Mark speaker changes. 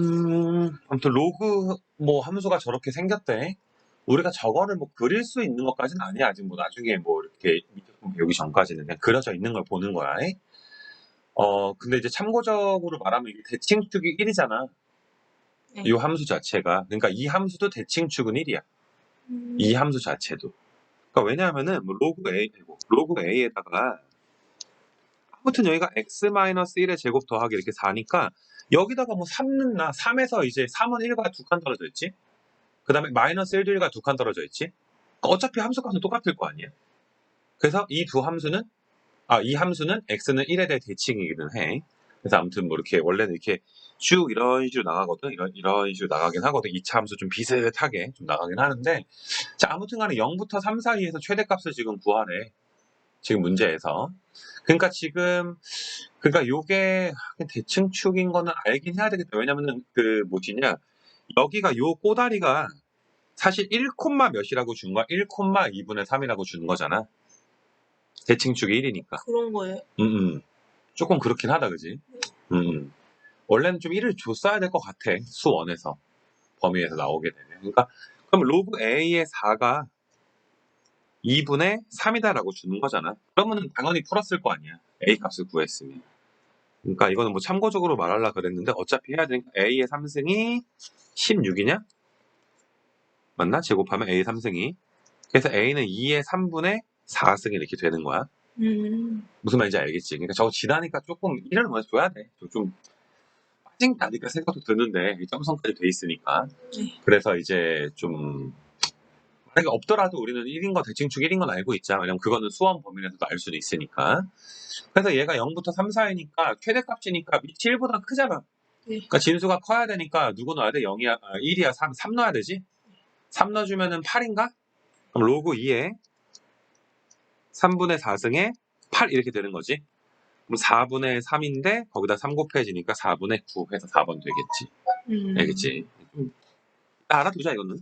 Speaker 1: 음, 아무튼 로그 뭐 함수가 저렇게 생겼대. 우리가 저거를 뭐 그릴 수 있는 것까지는 아니야. 아직 뭐 나중에 뭐 이렇게 배우기 전까지는 그냥 그려져 있는 걸 보는 거야. 에? 어, 근데 이제 참고적으로 말하면 이게 대칭축이 1이잖아.
Speaker 2: 네.
Speaker 1: 이 함수 자체가. 그러니까 이 함수도 대칭축은 1이야.
Speaker 2: 음.
Speaker 1: 이 함수 자체도. 그러니까 왜냐하면은 뭐 로그 A, 로그 A에다가 아무튼 여기가 x-1의 제곱 더하기 이렇게 4니까 여기다가 뭐3 넣나 3에서 이제 3은 1과 두칸 떨어져 있지? 그 다음에 마이너스 1도 1과 두칸 떨어져 있지? 그러니까 어차피 함수 값은 똑같을 거 아니야 그래서 이 두 함수는 아 이 함수는 x는 1에 대해 대칭이기는 해. 그래서 아무튼 뭐 이렇게 원래는 이렇게 쭉 이런 식으로 나가거든. 이런 이런 식으로 나가긴 하거든. 2차 함수 좀 비슷하게 좀 나가긴 하는데 자 아무튼 간에 0부터 3 사이에서 최대값을 지금 구하래 지금 문제에서 그러니까 지금 그러니까 요게 대칭 축인 거는 알긴 해야 되겠다. 왜냐면은 그 뭐지냐 여기가 요 꼬다리가 사실 1 콤마 몇이라고 준 거야. 1 콤마 2분의 3이라고 준 거잖아. 대칭 축이 1이니까.
Speaker 2: 그런 거예요.
Speaker 1: 음, 음. 조금 그렇긴 하다, 그지? 음, 음. 원래는 좀 1을 줬어야 될 것 같아. 수원에서. 범위에서 나오게 되면. 그러니까, 그럼 로그 A의 4가 2분의 3이다라고 주는 거잖아. 그러면은 당연히 풀었을 거 아니야. A 값을 구했으면. 그러니까 이거는 뭐 참고적으로 말하려 그랬는데 어차피 해야 되니까 A의 3승이 16이냐? 맞나? 제곱하면 A 3승이. 그래서 A는 2의 3분의 4승이 이렇게 되는 거야.
Speaker 2: 음.
Speaker 1: 무슨 말인지 알겠지? 그러니까 저거 지나니까 조금 1을 먼저 줘야 돼. 좀, 좀 빠진다니까 생각도 드는데 이 점선까지 돼 있으니까.
Speaker 2: 네.
Speaker 1: 그래서 이제 좀 만약에 없더라도 우리는 1인 거 대칭축 1인 건 알고 있자. 왜냐면 그거는 수험 범위 내에서도 알 수도 있으니까. 그래서 얘가 0부터 3 사이니까 최대값이니까 밑이 1보다 크잖아.
Speaker 2: 네.
Speaker 1: 그러니까 진수가 커야 되니까 누구 넣어야 돼? 0이야, 아, 1이야, 3, 3 넣어야 되지? 3 넣어주면은 8인가? 그럼 로그 2에 3분의 4승에 8 이렇게 되는 거지. 그럼 4분의 3인데 거기다 3 곱해지니까 4분의 9 해서 4번 되겠지.
Speaker 2: 음.
Speaker 1: 알겠지? 좀 알아두자 이거는.